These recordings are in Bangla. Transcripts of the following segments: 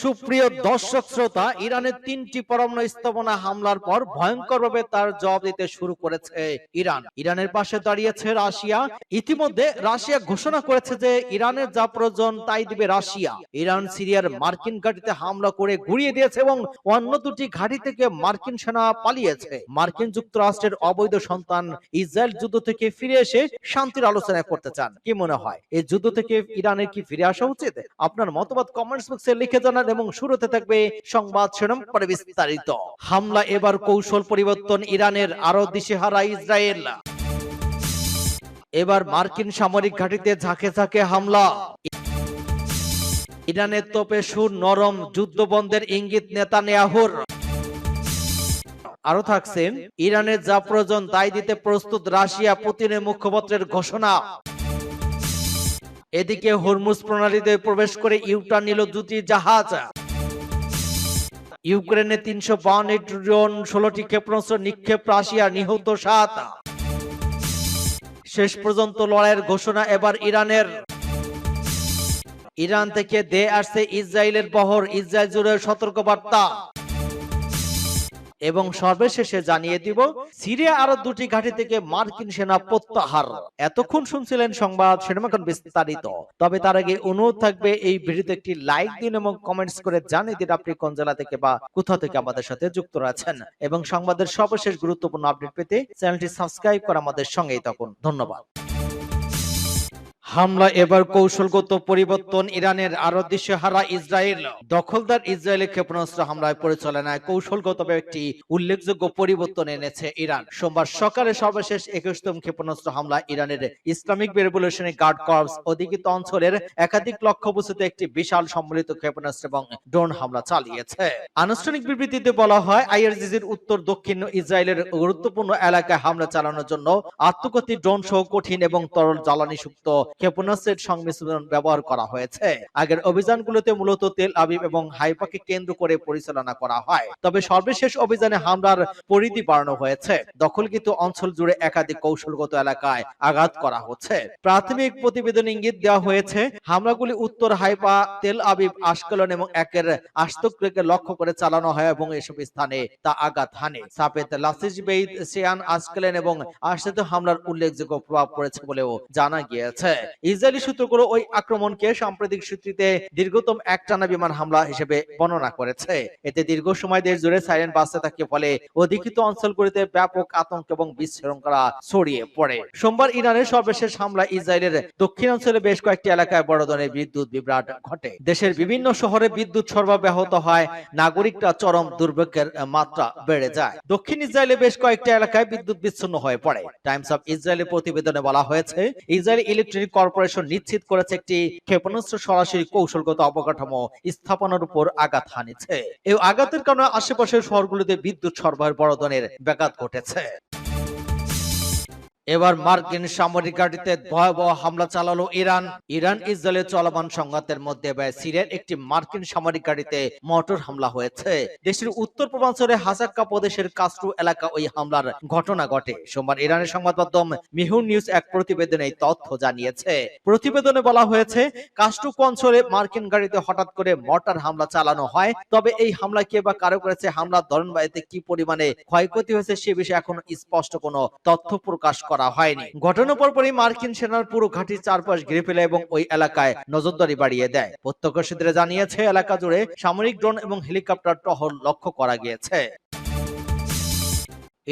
সুপ্রিয় দর্শক শ্রোতা, ইরানের তিনটি পরমাণু স্থাপনা হামলার পর ভয়ঙ্করভাবে তার জবাব দিতে শুরু করেছে ইরান। ইরানের পাশে দাঁড়িয়েছে রাশিয়া। ইতিমধ্যে রাশিয়া ঘোষণা করেছে যে ইরানের যা প্রয়োজন তাই দিবে রাশিয়া। ইরান সিরিয়ার মার্কিন ঘাঁটিতে হামলা করে গুড়িয়ে দিয়েছে এবং অন্য দুটি ঘাঁটি থেকে মার্কিন সেনা পালিয়েছে। মার্কিন যুক্তরাষ্ট্রের অবৈধ সন্তান ইসরায়েল যুদ্ধ থেকে ফিরে এসে শান্তির আলোচনা করতে চান। কি মনে হয়? এই যুদ্ধ থেকে ইরানের কি ফিরে আসা উচিত? আপনার মতবাদ কমেন্টস বক্সে লিখে জানান এবং শুরুতে থাকবে সংবাদ শিরোনাম পরে বিস্তারিত। হামলা এবার কৌশল পরিবর্তন ইরানের আরও দিশেহারা ইসরায়েল। এবার মার্কিন সামরিক ঘাঁটিতে ঝাঁকে ঝাঁকে হামলা। ইরানের তোপে সুর নরম যুদ্ধ বন্ধের ইঙ্গিত নেতা নেয়াহুর আরও থাকছে, ইরানের যা প্রয়োজন তাই দিতে প্রস্তুত রাশিয়া পুতিনের মুখপত্রের ঘোষণা। এদিকে হরমুজ প্রণালীতে প্রবেশ করে ইউটার নিল দুটি জাহাজ। ইউক্রেনে তিনশো বাউন্ন ড্রোন, ষোলোটি ক্ষেপণাস্ত্র নিক্ষেপ রাশিয়া, নিহত সাত। শেষ পর্যন্ত লড়াইয়ের ঘোষণা এবার ইরানের। ইরান থেকে দে আসছে ইসরায়েলের বহর, ইসরায়েল জুড়ে সতর্কবার্তা। এবং সর্বশেষে জানিয়ে দিব সিরিয়া আরও দুটি ঘাঁটি থেকে মার্কিন সেনা প্রত্যাহার। এতক্ষণ শুনছিলেন সংবাদ সিনেমাখন বিস্তারিত। তবে তার আগে অনুরোধ থাকবে এই ভিডিওতে একটি লাইক দিন এবং কমেন্টস করে জানিয়ে দিন আপনি কোন জেলা থেকে বা কোথা থেকে আমাদের সাথে যুক্ত রয়েছেন এবং সংবাদের সর্বশেষ গুরুত্বপূর্ণ আপডেট পেতে চ্যানেলটি সাবস্ক্রাইব করে আমাদের সঙ্গেই তখন ধন্যবাদ। হামলা এবার কৌশলগত পরিবর্তন ইরানের আরও দিশেহারা ইসরায়েল। দখলদার ইসরায়েলের ক্ষেপণাস্ত্র হামলায় পরিচালনায় কৌশলগতভাবে একটি উল্লেখযোগ্য পরিবর্তন এনেছে ইরান। সোমবার সকালে সর্বশেষ একুশতম ক্ষেপণাস্ত্র হামলা ইরানের ইসলামিক রেভলিউশনারি গার্ড কর্পস অধিকৃত অঞ্চলের একাধিক লক্ষ্যবস্তুতে একটি বিশাল সম্মিলিত ক্ষেপণাস্ত্র এবং ড্রোন হামলা চালিয়েছে। আনুষ্ঠানিক বিবৃতিতে বলা হয় আইআরজিজির উত্তর দক্ষিণ ইসরায়েলের গুরুত্বপূর্ণ এলাকায় হামলা চালানোর জন্য আত্মঘাতী ড্রোন সহ কঠিন এবং তরল জ্বালানি সুক্ত ক্ষেপণাস্ত্রের সংমিশ্রণ ব্যবহার করা হয়েছে। আগের অভিযানগুলোতে মূলত তেল আবিব এবং হাইপাকে কেন্দ্র করে পরিচালনা করা হয়। তবে সর্বশেষ অভিযানে হামলার পরিধি বাড়ানো হয়েছে। দখলকৃত অঞ্চল জুড়ে একাধিক কৌশলগত এলাকায় আঘাত করা হচ্ছে। প্রাথমিক প্রতিবেদন ইঙ্গিত দেওয়া হয়েছে, হামলাগুলি উত্তর হাইপা তেল আবিব, আশকলন এবং একের আস্তককে লক্ষ্য করে চালানো হয় এবং এসব স্থানে তা আঘাত হানে। সাপেত লাসিজ, বেইদ, সিয়ান, আশকলেন এবং আশ্রিত হামলার উল্লেখযোগ্য প্রভাব পড়েছে বলেও জানা গিয়েছে। ইসরায়েলি সূত্রগুলো ওই আক্রমণকে সাম্প্রতিক সূত্রিতে দীর্ঘতম একটানা বিমান হামলা হিসেবে বর্ণনা করেছে। এতে দীর্ঘ সময় দেশ জুড়ে সাইলেন্ট বাঁচতে থাকে ফলে অধিকৃত অঞ্চলগুলিতে ব্যাপক আতঙ্ক এবং বিশৃঙ্খলা ছড়িয়ে পড়ে। সোমবার ইরানের সর্বশেষ হামলা ইসরায়েলের দক্ষিণাঞ্চলে বেশ কয়েকটি এলাকায় বড় ধরনের বিদ্যুৎ বিভ্রাট ঘটে। দেশের বিভিন্ন শহরে বিদ্যুৎ সরবরাহ ব্যাহত হয়, নাগরিকরা চরম দুর্ভোগের মাত্রা বেড়ে যায়। দক্ষিণ ইসরায়েলে বেশ কয়েকটি এলাকায় বিদ্যুৎ বিচ্ছিন্ন হয়ে পড়ে। টাইমস অফ ইসরায়েলের প্রতিবেদনে বলা হয়েছে, ইসরায়েলি ইলেকট্রিক কর্পোরেশন নিশ্চিত করেছে একটি ক্ষেপণাস্ত্র সরাসরি কৌশলগত অবকাঠামো স্থাপনের উপর আঘাত হানিছে এই আঘাতের কারণে আশেপাশের শহরগুলিতে বিদ্যুৎ সরবরাহের বড় ধরনের ব্যাঘাত ঘটেছে। এবার মার্কিন সামরিক ঘাঁটিতে ভয়াবহ হামলা চালালো ইরান। ইরান ইসরায়েলের চলমান সংঘাতের মধ্যে সিরিয়ার একটি মার্কিন সামরিক গাড়িতে মোটর হামলা হয়েছে। দেশের উত্তর পূর্বাঞ্চলে হাজাক্কা প্রদেশের কাস্ট্রু এলাকা ওই হামলার ঘটনা ঘটে। সোমবার ইরানের সংবাদ মাধ্যম মিহুর নিউজ এক প্রতিবেদনে এই তথ্য জানিয়েছে। প্রতিবেদনে বলা হয়েছে কাস্ট্রুক অঞ্চলে মার্কিন গাড়িতে হঠাৎ করে মর্টার হামলা চালানো হয়। তবে এই হামলা কে বা কারও করেছে, হামলার ধরন বা কি পরিমাণে ক্ষয়ক্ষতি হয়েছে সে বিষয়ে এখন স্পষ্ট কোনো তথ্য প্রকাশ করা হয়নি। ঘটনা পরপরই মার্কিন সেনার পুরো ঘাঁটির চারপাশ ঘিরে ফেলে এবং ওই এলাকায় নজরদারি বাড়িয়ে দেয়। প্রত্যক্ষদর্শীরা জানিয়েছে, এলাকা জুড়ে সামরিক ড্রোন এবং হেলিকপ্টার টহল লক্ষ্য করা গিয়েছে।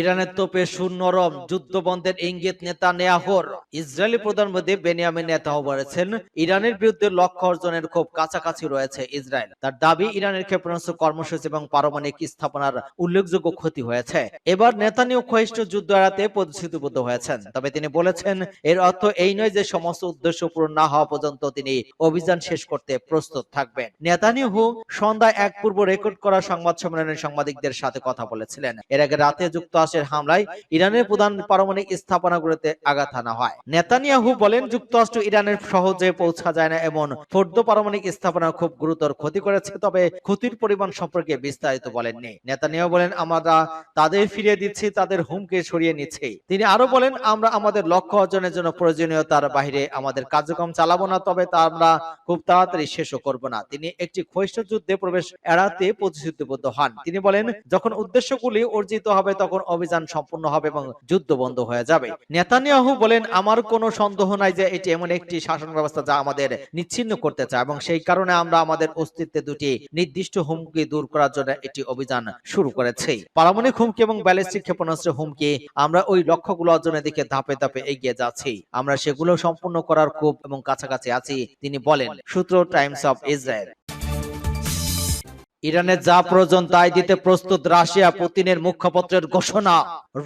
ইরানের তোপে সুনরম যুদ্ধ বন্ধের ইঙ্গিত নেতা নেয়াহর। ইসরায়েলি প্রধানমন্ত্রী বেনিয়ামিন নেতাও বলেছেন, ইরানের বিরুদ্ধে লক্ষ্য অর্জনের খুব কাছাকাছি রয়েছে ইসরায়েল। তার দাবি, ইরানের ক্ষেপণাস্ত্র কর্মসূচি এবং পারমাণবিক স্থাপনার উল্লেখযোগ্য ক্ষতি হয়েছে। এবার নেতানিয় ক্ষয়িষ্ঠ যুদ্ধ এড়াতে প্রতিশ্রুতিবদ্ধ হয়েছেন। তবে তিনি বলেছেন, এর অর্থ এই নয় যে সমস্ত উদ্দেশ্য পূরণ না হওয়া পর্যন্ত তিনি অভিযান শেষ করতে প্রস্তুত থাকবেন। নেতানিয়াহু সন্ধ্যায় এক পূর্ব রেকর্ড করা সংবাদ সম্মেলনে সাংবাদিকদের সাথে কথা বলেছিলেন। এর আগে রাতে যুক্তরাষ্ট্র যুক্তরাষ্ট্রের হামলায় ইরানের প্রধান পারমাণবিক স্থাপনাগুলোতে আঘাত হানা হয়। নেতানিয়াহু বলেন, যুক্তরাষ্ট্র ইরানের সহজে পৌঁছা যায় না এমন ফোর্দ পারমাণবিক স্থাপনা খুব গুরুতর ক্ষতি করেছে, তবে ক্ষতির পরিমাণ সম্পর্কে বিস্তারিত বলেননি। নেতানিয়াহু বলেন, আমরা তাদের ফিরিয়ে দিচ্ছি, তাদের হুমকে সরিয়ে নিচ্ছি। তিনি আরও বলেন, আমরা আমাদের লক্ষ্য অর্জনের জন্য প্রয়োজনীয়তার বাইরে আমাদের কার্যক্রম চালাবো না, তবে তা আমরা খুব তাড়াতাড়ি শেষও করব না। তিনি একটি ক্ষয়িষ্ঠ যুদ্ধে প্রবেশ এড়াতে প্রতিশ্রুতিবদ্ধ হন। তিনি বলেন, যখন উদ্দেশ্যগুলি অর্জিত হবে, তখন অভিযান সম্পূর্ণ হবে এবং যুদ্ধ বন্ধ হয়ে যাবে। নেতানিয়াহু বলেন, আমার কোনো সন্দেহ নাই যে এটি এমন একটি শাসন ব্যবস্থা যা আমাদের নিচ্ছিন্ন করতে চায় এবং সেই কারণে আমরা আমাদের অস্তিত্বে দুটি নির্দিষ্ট হুমকি দূর করার জন্য একটি অভিযান শুরু করেছি। পারমাণবিক হুমকি এবং ব্যালিস্টিক ক্ষেপণাস্ত্রের হুমকি, আমরা ওই লক্ষ্যগুলো অর্জনের দিকে ধাপে ধাপে এগিয়ে যাচ্ছি। আমরা সেগুলো সম্পূর্ণ করার খুব এবং কাছাকাছি আছি, তিনি বলেন, সূত্র টাইমস অফ ইসরায়েল। ইরানের যা প্রয়োজন তাই দিতে প্রস্তুত রাশিয়া পুতিনের মুখপত্রের ঘোষণা,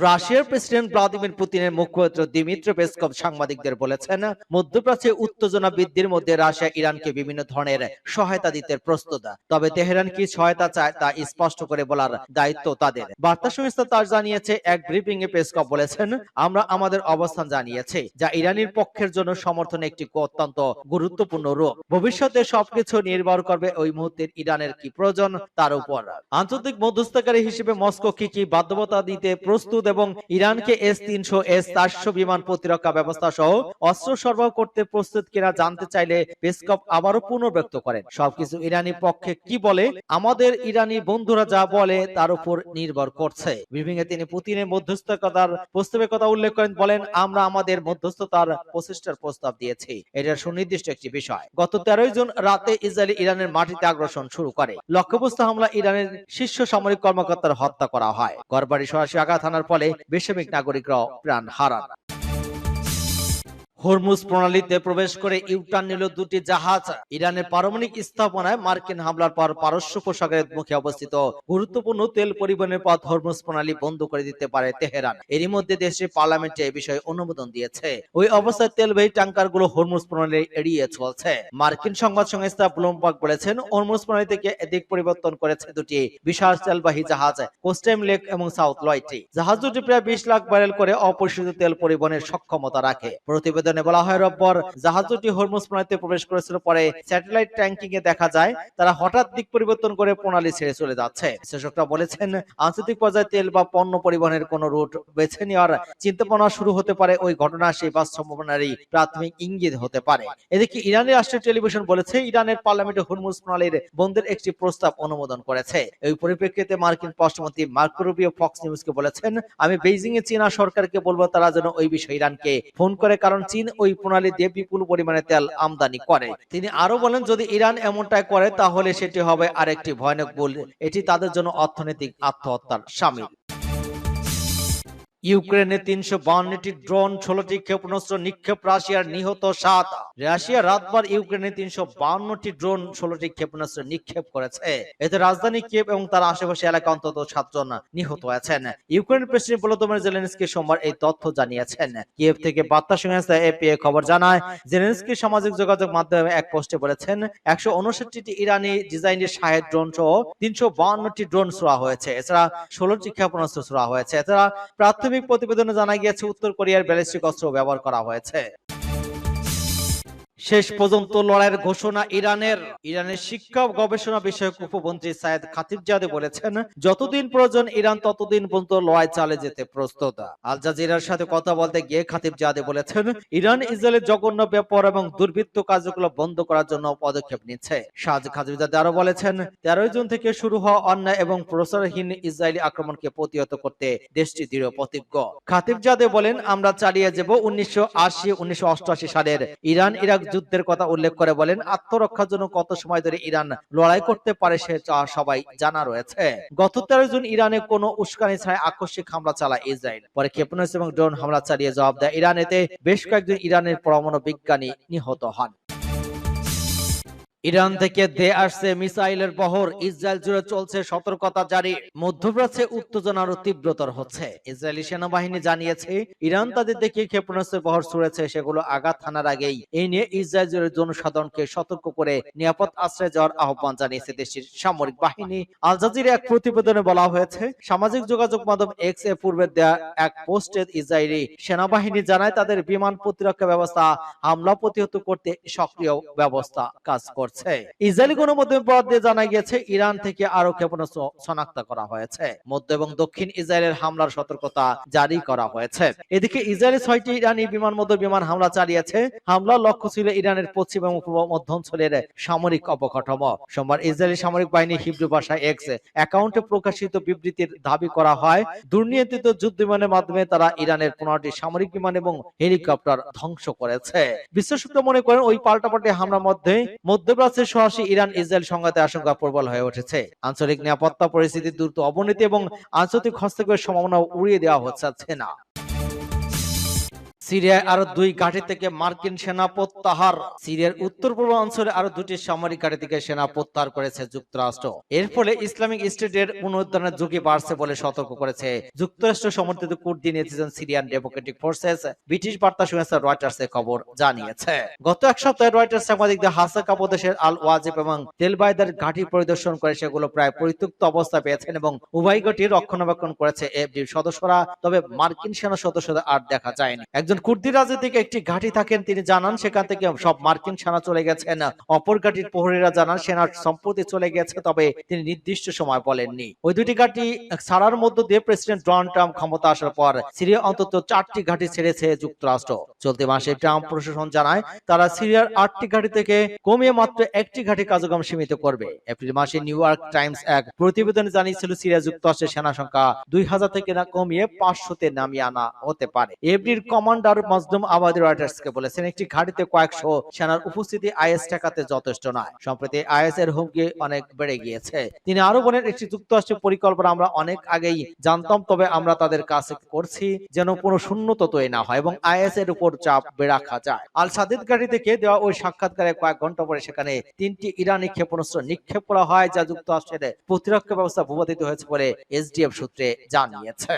রাশিয়ার প্রেসিডেন্ট ভ্লাদিমির পুতিনের মুখপাত্র দিমিত্র পেসকভ সাংবাদিকদের বলেছেন, মধ্যপ্রাচ্যে উত্তেজনা বৃদ্ধির মধ্যে রাশিয়া ইরানকে বিভিন্ন ধরনের সহায়তা দিতে প্রস্তুত। তবে তেহরান কি সহায়তা চায় তা স্পষ্ট করে বলার দায়িত্ব তাদের। বার্তা সংস্থা তার জানিয়েছে, এক ব্রিফিং এ পেসকভ বলেছেন, আমরা আমাদের অবস্থান জানিয়েছি, যা ইরানের পক্ষের জন্য সমর্থন একটি অত্যন্ত গুরুত্বপূর্ণ রূপ। ভবিষ্যতে সবকিছু নির্ভর করবে ওই মুহূর্তের ইরানের কি প্রয়োজন তার উপর। আন্তর্জাতিক মধ্যস্থকারী হিসেবে মস্কো কি কি বাধ্যবতা দিতে প্রস্তুত এবং ইরানকে এস তিনশো, এস চারশো বিমান প্রতিরক্ষা ব্যবস্থা সহ অস্ত্র সরবরাহ করতে প্রস্তুত কিনা জানতে চাইলে পেসকপ আবারও পুনর্ব্যক্ত করেন। সবকিছু ইরানি পক্ষে কি বলে? আমাদের ইরানি বন্ধুরা যা বলে তার উপর নির্ভর করছে। বিভিন্ন তিনি পুতিনের মধ্যস্থতার প্রস্তাবের কথা উল্লেখ করেন, বলেন, আমরা আমাদের মধ্যস্থতার প্রচেষ্টার প্রস্তাব দিয়েছি। এটা সুনির্দিষ্ট একটি বিষয়। গত তেরোই জুন রাতে ইসরায়েল ইরানের মাটিতে আগ্রাসন শুরু করে। লক্ষ্যবস্তু হামলা ইরানের শীর্ষ সামরিক কর্মকর্তার হত্যা করা হয়। ঘরবাড়ি সরাসরি আঘাত হানার ফলে বেসামরিক নাগরিকরাও প্রাণ হারান। হরমুজ প্রণালীতে প্রবেশ করে ইউটার্ন নিল দুটি জাহাজ। ইরানের পারমাণবিক স্থাপনায় মার্কিন হামলার পর পারস্য উপসাগরের মুখে অবস্থিত গুরুত্বপূর্ণ তেল পরিবহনের পথ হরমুজ প্রণালী বন্ধ করে দিতে পারে তেহরান। এরই মধ্যে দেশের পার্লামেন্টে এই বিষয়ে অনুমোদন দিয়েছে। ওই অবস্থায় তেলবাহী ট্যাঙ্কারগুলো হরমুজ প্রণালী এড়িয়ে চলছে। মার্কিন সংবাদ সংস্থা ব্লুমবার্গ বলেছেন, হরমুজ প্রণালী থেকে এদিক পরিবর্তন করেছে দুটি বিশাল তেলবাহী জাহাজ, কোস্টেম লেক এবং সাউথ লয়টি। জাহাজ দুটি প্রায় বিশ লাখ ব্যারেল করে অপরিশোধিত তেল পরিবহনের সক্ষমতা রাখে। প্রতিবেদন প্রতিবেদনে বলা হয় রব্বর জাহাজ দুটি হরমুজ প্রণালীতে প্রবেশ করেছিল, পরে স্যাটেলাইট ট্যাঙ্কিং এ দেখা যায়, তারা হঠাৎ দিক পরিবর্তন করে প্রণালী ছেড়ে চলে যাচ্ছে। বিশেষজ্ঞরা বলেছেন, আন্তর্জাতিক পর্যায়ে তেল বা পণ্য পরিবহনের কোন রুট বেছে নেওয়ার চিন্তা ভাবনা শুরু হতে পারে, ওই ঘটনা সেই বাস সম্ভাবনারই প্রাথমিক ইঙ্গিত হতে পারে। এদিকে ইরানের রাষ্ট্রীয় টেলিভিশন বলেছে, ইরানের পার্লামেন্টে হরমুজ প্রণালীর বন্ধের একটি প্রস্তাব অনুমোদন করেছে। এই পরিপ্রেক্ষিতে মার্কিন পররাষ্ট্রমন্ত্রী মার্কো রুবিও, ফক্স নিউজকে বলেছেন, আমি বেইজিং এ চীনা সরকারকে বলব তারা যেন ওই বিষয়ে ইরানকে ফোন করে, কারণ চীন ওই প্রণালী দিয়ে বিপুল পরিমাণে তেল আমদানি করে। তিনি আরও বলেন, যদি ইরান এমনটাই করে, তাহলে সেটি হবে আরেকটি ভয়ানক ভুল। এটি তাদের জন্য অর্থনৈতিক আত্মহত্যার সামিল। ইউক্রেনে তিনশো বাউন্নটি ড্রোন, ষোলোটি ক্ষেপণাস্ত্র, নিক্ষেপ রাশিয়ার নিহত সাত। রাশিয়া রাতবার ইউক্রেনে তিনশো বাউন্নটি ড্রোন, ষোলোটি ক্ষেপণাস্ত্র নিক্ষেপ করেছে। এতে রাজধানী কিয়েভ এবং তার আশেপাশে এলাকা অন্তত সাতজন নিহত হয়েছেন। ইউক্রেন প্রেসিডেন্ট ভলোদিমির জেলেনস্কি সোমবার এই তথ্য জানিয়েছেন। কিয়েভ থেকে বার্তা সংস্থা এপিএ খবর জানায়, জেলেনস্কি সামাজিক যোগাযোগ মাধ্যমে এক পোস্টে বলেছেন, একশো উনষট্টিটি ইরানি ডিজাইনের শাহেদ ড্রোন সহ তিনশো বাউন্নটি ড্রোন ছোড়া হয়েছে। এছাড়া ষোলোটি ক্ষেপণাস্ত্র ছোড়া হয়েছে। এছাড়া প্রাথমিক প্রতিবেদনে জানা গিয়েছে উত্তর কোরিয়ার ব্যালিস্টিক অস্ত্র ব্যবহার করা হয়েছে। শেষ পর্যন্ত লড়াইয়ের ঘোষণা ইরানের। ইরানের শিক্ষা গবেষণা বিষয়ক উপমন্ত্রী সায়েদ খাতিবজাদে বলেছেন, যতদিন প্রয়োজন ইরান, ততদিন পর্যন্ত লড়াই চালে যেতে প্রস্তুত। আল জাজিরার সাথে কথা বলতে গিয়ে খাতিবজাদে বলেছেন, ইরান ইসরায়েলের জঘন্য ব্যাপার এবং দুর্বৃত্ত কার্যকলাপ বন্ধ করার জন্য পদক্ষেপ নিচ্ছে। সাজ খাতিবজাদে আরও বলেছেন, তেরোই জুন থেকে শুরু হওয়া অন্যায় এবং প্রসারহীন ইসরায়েলি আক্রমণকে প্রতিহত করতে দেশটি দৃঢ় প্রতিজ্ঞ। খাতিবজাদে বলেন, আমরা চালিয়ে যাব উনিশশো আশি, উনিশশো সালের ইরান ইরাক যুদ্ধের কথা উল্লেখ করে বলেন, আত্মরক্ষার জন্য কত সময় ধরে ইরান লড়াই করতে পারে সে সবাই জানা রয়েছে। গত তেরো জুন ইরানে কোন উস্কানি ছাড়াই আকস্মিক হামলা চালায় ইসরায়েল। পরে ক্ষেপণাস্ত্র এবং ড্রোন হামলা চালিয়ে জবাব দেয় ইরান এতে বেশ কয়েকজন ইরানের পরমাণু বিজ্ঞানী নিহত হন। ইরান থেকে দে আসছে মিসাইলের বহর। ইসরায়েল জুড়ে চলছে সতর্কতা জারি। মধ্যপ্রাচ্যে উত্তেজনা আরও তীব্রতর হচ্ছে। ইসরায়েলি সেনাবাহিনী জানিয়েছে, ইরান তাদের দেখে ক্ষেপণাস্ত্রের বহর ছুড়েছে, সেগুলো আঘাত হানার আগেই। এই নিয়ে ইসরায়েল জুড়ে জনসাধারণকে সতর্ক করে নিরাপদ আশ্রয় যাওয়ার আহ্বান জানিয়েছে দেশটির সামরিক বাহিনী। আল জাজিরা এক প্রতিবেদনে বলা হয়েছে, সামাজিক যোগাযোগ মাধ্যম এক্স এ পূর্বে দেয়া এক পোস্টে ইসরায়েলি সেনাবাহিনী জানায়, তাদের বিমান প্রতিরক্ষা ব্যবস্থা, হামলা প্রতিহত করতে সক্রিয় ব্যবস্থা কাজ করছে। ইসরায়েলি গণমাধ্যমে বরাদ দিয়ে জানা গিয়েছে ইরান থেকে আরও ক্ষেপণাস্ত্র শনাক্ত করা হয়েছে। মধ্য এবং দক্ষিণ ইসরায়েলের হামলার সতর্কতা জারি করা হয়েছে। এদিকে ইসরায়েলি ছয়টি ইরানি বিমান মধ্যে বিমান হামলা চালিয়েছে। হামলার লক্ষ্য ছিল ইরানের পশ্চিম এবং পূর্ব মধ্য অঞ্চলের সামরিক অবকাঠামো সোমবার ইসরায়েলি সামরিক বাহিনী হিব্রু ভাষায় এক্স অ্যাকাউন্টে প্রকাশিত বিবৃতির দাবি করা হয় দুর্নিয়ন্ত্রিত যুদ্ধ বিমানের মাধ্যমে তারা ইরানের পনেরোটি সামরিক বিমান এবং হেলিকপ্টার ধ্বংস করেছে। বিশ্বসূত্র মনে করেন ওই পাল্টাপাল্টি হামলার মধ্যে মধ্যপ্রাচ্যের সহসী ইরান ইসরায়েল সংঘাতে আশঙ্কা প্রবল হয়ে উঠেছে। আঞ্চলিক নিরাপত্তা পরিস্থিতি দ্রুত অবনতি এবং আন্তর্জাতিক হস্তক্ষেপের সম্ভাবনা উড়িয়ে দেওয়া হচ্ছে না। সিরিয়ায় আরও দুই ঘাঁটি থেকে মার্কিন সেনা প্রত্যাহার। সিরিয়ার উত্তর পূর্ব অঞ্চলে আরও দুটি সামরিক ঘাঁটি থেকে সেনা প্রত্যাহার করেছে যুক্তরাষ্ট্র। এর ফলে ইসলামিক স্টেটের পুনরুদ্ধারের ঝুঁকি বাড়ছে বলে সতর্ক করেছে যুক্তরাষ্ট্র সমর্থিত কুর্দি নেতৃত্ব সিরিয়ান ডেমোক্রেটিক ফোর্সেস, ব্রিটিশ বার্তা সংস্থা এ খবর জানিয়েছে। গত এক সপ্তাহে রয়টার্স সাংবাদিকদের হাসাকা প্রদেশের আল ওয়াজিব এবং তেলবাইদার ঘাঁটি পরিদর্শন করে সেগুলো প্রায় পরিত্যক্ত অবস্থা পেয়েছেন এবং উভয় ঘাঁটি রক্ষণাবেক্ষণ করেছে এফডির সদস্যরা, তবে মার্কিন সেনা সদস্যদের আর দেখা যায়নি। একজন কুর্দি রাজনীতিক একটি ঘাঁটি থাকেন, তিনি জানান সেখান থেকে সব মার্কিন সেনা চলে গেছেন। অপর ঘাঁটির প্রহরীরা জানান সেনার সম্প্রতি চলে গেছে, তবে তিনি নির্দিষ্ট সময় বলেননি। ওই দুটি ঘাঁটি ছাড়ার মধ্য দিয়ে প্রেসিডেন্ট ডোনাল্ড ট্রাম্প ক্ষমতা আসার পর সিরিয়া অন্তত চারটি ঘাঁটি ছেড়েছে যুক্তরাষ্ট্র। চলতি মাসে ট্রাম্প প্রশাসন জানায়, তারা সিরিয়ার আটটি ঘাঁটি থেকে কমিয়ে মাত্র একটি ঘাঁটি কার্যক্রম সীমিত করবে। এপ্রিল মাসে নিউ ইয়র্ক টাইমস এক প্রতিবেদনে জানিয়েছিল, সিরিয়া যুক্তরাষ্ট্রের সেনা সংখ্যা দুই হাজার থেকে না কমিয়ে পাঁচশোতে নামিয়ে আনা হতে পারে। এফডির কমান্ডার মজদুম আবাদি রয়টার্সকে বলেছেন, একটি কয়েকশো সেনার উপস্থিতি আইএস ঠেকাতে যথেষ্ট নয়। সম্প্রতি আইএস এর হুমকি অনেক বেড়ে গিয়েছে। তিনি আরও বলেন, একটি যুক্তরাষ্ট্রের পরিকল্পনা আমরা অনেক আগেই জানতাম, তবে আমরা তাদের কাছে করছি যেন কোনো শূন্যত তৈরি না হয় এবং আইএস এর উপর চাপ রাখা যায়। আল সাদিদ থেকে দেওয়া ওই সাক্ষাৎকারে কয়েক ঘণ্টা পরে সেখানে তিনটি ইরানি ক্ষেপণাস্ত্র নিক্ষেপ করা হয়, যা যুক্তরাষ্ট্রের প্রতিরক্ষা ব্যবস্থা ভূপাতিত হয়েছে বলে এসডিএফ সূত্রে জানিয়েছে।